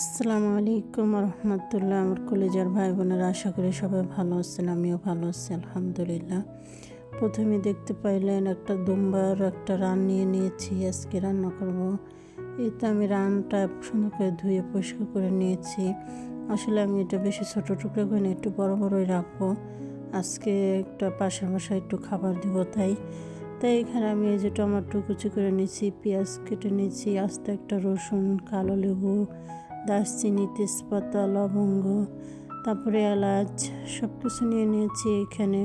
আসসালামু আলাইকুম রহমতুল্লাহ, আমার কলেজার ভাই বোনেরা আশা করি সবাই ভালো আছেন, আমিও ভালো আছি, আলহামদুলিল্লাহ। প্রথমে দেখতে পাইলেন একটা দুম্বার একটা রান নিয়ে নিয়েছি, আজকে রান্না করব। এই তো আমি রানটা সুন্দর করে ধুয়ে পরিষ্কার করে নিয়েছি। আসলে আমি এটা বেশি ছোটো টুকরো করে নিয়ে একটু বড় বড়ই রাখব। আজকে একটা পাশের বাসায় একটু খাবার দিব তাই। তাই এখানে আমি এই যে টমেটো কুচি করে নিয়েছি, পেঁয়াজ কেটে নিয়েছি, আস্তে একটা রসুন, কালো লেবু দারচিনি, তেজপাতা, লবঙ্গ, তারপরে এলাচ সব কিছু নিয়ে নিয়েছি এখানে।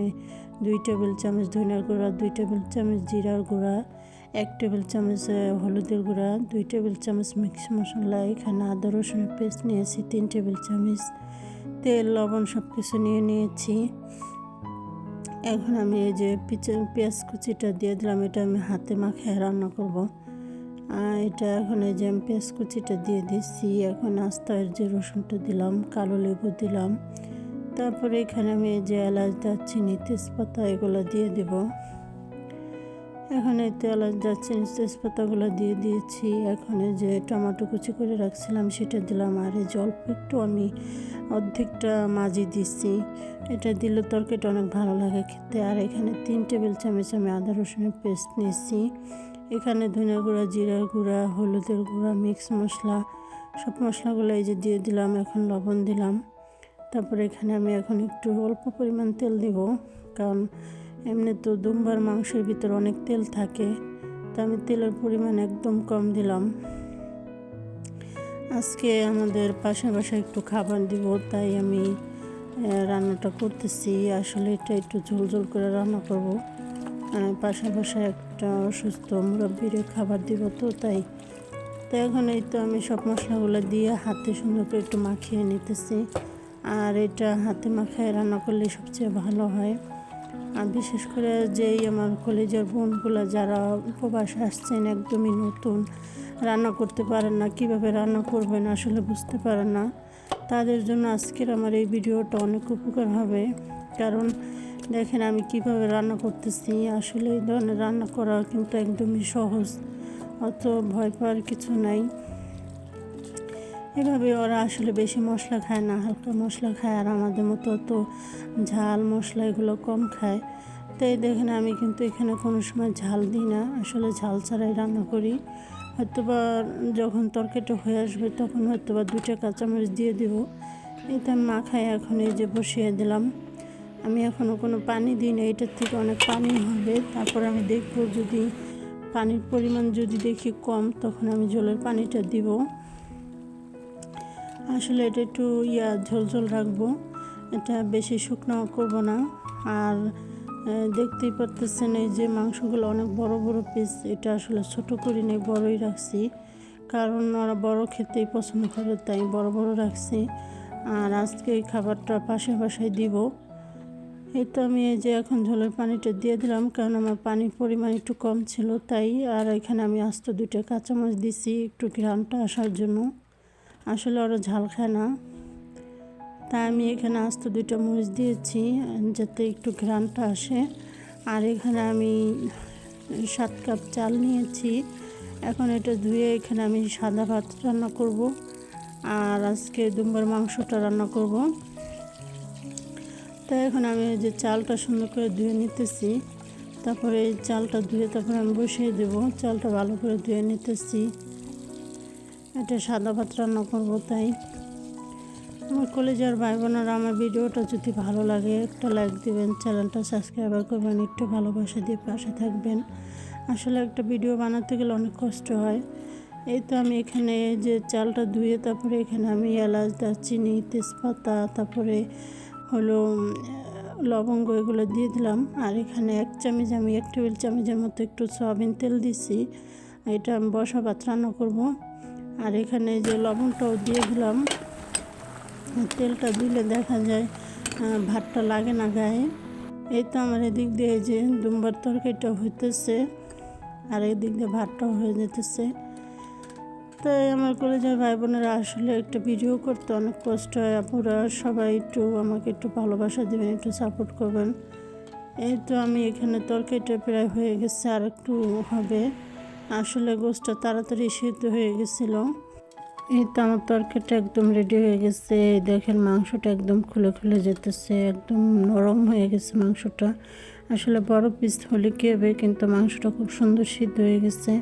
দুই টেবিল চামচ ধনিয়ার গুঁড়া, দুই টেবিল চামচ জিরার গুঁড়া, এক টেবিল চামচ হলুদের গুঁড়া, দুই টেবিল চামচ মিক্স মশলা, এখানে আদা রসুনের পেস্ট নিয়েছি, তিন টেবিল চামচ তেল, লবণ সব কিছু নিয়ে নিয়েছি। এখন আমি এই যে পেঁয়াজ কুচিটা দিয়ে দিলাম, এটা আমি হাতে মাখিয়ে রান্না করব। এটা এখন এই যে আমি পেঁয়াজ কুচিটা দিয়ে দিচ্ছি, এখন আস্তার যে রসুনটা দিলাম, কালো লেবু দিলাম। তারপরে এখানে আমি এই যে এলাচ, দারচিনি, তেজপাতা এগুলো দিয়ে দেব। এখন এই তো এলাচ, দারচিনি, তেজপাতাগুলো দিয়ে দিয়েছি। এখন এই যে টমেটো কুচি করে রাখছিলাম, সেটা দিলাম। আর এই জল একটু আমি অর্ধেকটা মাজি দিচ্ছি। এটা দিলে তরকারিটা অনেক ভালো লাগে খেতে। আর এখানে তিন টেবিল চামচ আমি আদা রসুনের পেস্ট নিয়েছি। এখানে ধনিয়া গুঁড়া, জিরার গুঁড়া, হলুদের গুঁড়া, মিক্স মশলা, সব মশলাগুলো এই যে দিয়ে দিলাম, এখন লবণ দিলাম। তারপরে এখানে আমি এখন একটু অল্প পরিমাণ তেল দিব, কারণ এমনি তো দুম্বার মাংসের ভিতরে অনেক তেল থাকে, তো আমি তেলের পরিমাণ একদম কম দিলাম। আজকে আমাদের পাশে বাসায় একটু খাবার দিব, তাই আমি রান্নাটা করতেছি। আসলে এটা একটু ঝোল ঝোল করে রান্না করব। আহ, পাশে একটা অসুস্থ মুরব্বীরে খাবার দিব তো তাই। তো এখন এই তো আমি সব মশলাগুলো দিয়ে হাতে সুন্দর করে একটু মাখিয়ে নিতেছি। আর এটা হাতে মাখিয়ে রান্না করলে সবচেয়ে ভালো হয়। আর বিশেষ করে যেই আমার কলেজের বোনগুলো যারা উপবাসে আসছেন একদমই নতুন রান্না করতে পারেন না কীভাবে রান্না করবেন আসলে বুঝতে পারেন না। তাদের জন্য আজকের আমার এই ভিডিওটা অনেক উপকার হবে। কারণ দেখেন আমি কীভাবে রান্না করতেছি। আসলে এই ধরনের রান্না করা কিন্তু একদমই সহজ, অত ভয় পাওয়ার কিছু নাই। এভাবে ওরা আসলে বেশি মশলা খায় না, হালকা মশলা খায় আর আমাদের মতো অত ঝাল মশলা এগুলো কম খায়। তাই দেখেন আমি কিন্তু এখানে কোনো সময় ঝাল দিই না, আসলে ঝাল ছাড়াই রান্না করি। হয়তোবা যখন তরকারিটা হয়ে আসবে তখন হয়তোবা দুইটা কাঁচামরিচ দিয়ে দেবো। এটা মাখায় এখন এই যে বসিয়ে দিলাম। আমি এখনও কোনো পানি দিই না, এটার থেকে অনেক পানি হবে। তারপর আমি দেখব যদি পানির পরিমাণ যদি দেখি কম, তখন আমি জলের পানিটা দিব। আসলে এটা একটু ইয়া, ঝোলঝোল রাখব। এটা বেশি শুকনো করব না। আর দেখতেই পারতেছেন এই যে মাংসগুলো অনেক বড় বড় পিস এটা আসলে ছোট করি নেই বড়ই রাখছি। কারণ ওরা বড় খেতেই পছন্দ করে, তাই বড় বড় রাখছি। আর আজকে এই খাবারটা পাশে বাসায় দিব। এই তো আমি এই যে এখন ঝোলের পানিটা দিয়ে দিলাম, কারণ আমার পানির পরিমাণ একটু কম ছিল, তাই আর এখানে আমি আস্ত দুইটা কাঁচামাচ দিছি একটু গ্রামটা আসার জন্য। আসলে ওরা ঝাল খায় না। তাই আমি এখানে আস্ত দুইটা মরিচ দিয়েছি, যাতে একটু ঘ্রাণটা আসে। আর এখানে আমি সাত কাপ চাল নিয়েছি। এখন এটা ধুয়ে এখানে আমি সাদা ভাত রান্না করব। আর আজকে দুম্বার মাংসটা রান্না করব। তাই এখন আমি যে চালটা সুন্দর করে ধুয়ে নিতেছি। তারপরে এই চালটা ধুয়ে তারপরে আমি বসিয়ে দেবো। চালটা ভালো করে ধুয়ে নিতেছি। এটা সাদা ভাত রান্না করব তাই। আমার কলেজের ভাই বোনেরা আমার ভিডিওটা যদি ভালো লাগে, একটা লাইক দিবেন, চ্যানেলটা সাবস্ক্রাইব করবেন, একটু ভালোবাসা দিয়ে পাশে থাকবেন। আসলে একটা ভিডিও বানাতে গেলে অনেক কষ্ট হয়। এই তো আমি এখানে যে চালটা ধুয়ে তারপরে এখানে আমি এলাচ, দারচিনি, তেজপাতা, তারপরে হলো লবঙ্গ এগুলো দিয়ে দিলাম। আর এখানে এক চামচ আমি, এক টেবিল চামচের মতো একটু সয়াবিন তেল দিছি। এটা আমি বসা ভাত রান্না করব। আর এখানে যে লবণটাও দিয়ে দিলাম, তেলটা দিলে দেখা যায় ভাতটা লাগে না গায়ে। এই তো আমার এদিক দিয়ে যে দুম্বার তরকারিটা হইতেছে, আর এদিক দিয়ে ভাতটাও হয়ে যেতেছে তাই আমার কলেজের ভাই বোনেরা আসলে একটা ভিডিও করতে, অনেক কষ্ট হয়। আপুরা সবাই একটু আমাকে একটু ভালোবাসা দেবেন, একটু সাপোর্ট করবেন। এই তো আমি এখানে তরকারিটা প্রায় হয়ে গেছে আর একটু হবে। আসলে গোষ্ঠটা তাড়াতাড়ি সিদ্ধ হয়ে গেছিল। এই তো আমার তরকারিটা একদম রেডি হয়ে গেছে। দেখেন মাংসটা একদম খুলে খুলে যেতেছে, একদম নরম হয়ে গেছে মাংসটা। আসলে বড় পিস হলে কী হবে? কিন্তু মাংসটা খুব সুন্দর সিদ্ধ হয়ে গেছে।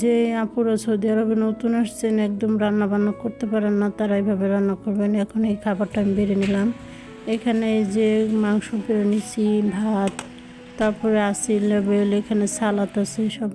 যে আপুরা সৌদি আরবে নতুন আসছেন, একদম রান্না বান্না করতে পারেন না, তারা এইভাবে রান্না করবেন। এখন এই খাবারটা আমি বেড়ে নিলাম। এখানে যে মাংস বেড়ে নিছি, ভাত, তারপরে আসি লেবেল, এখানে সালাদ আছে, সব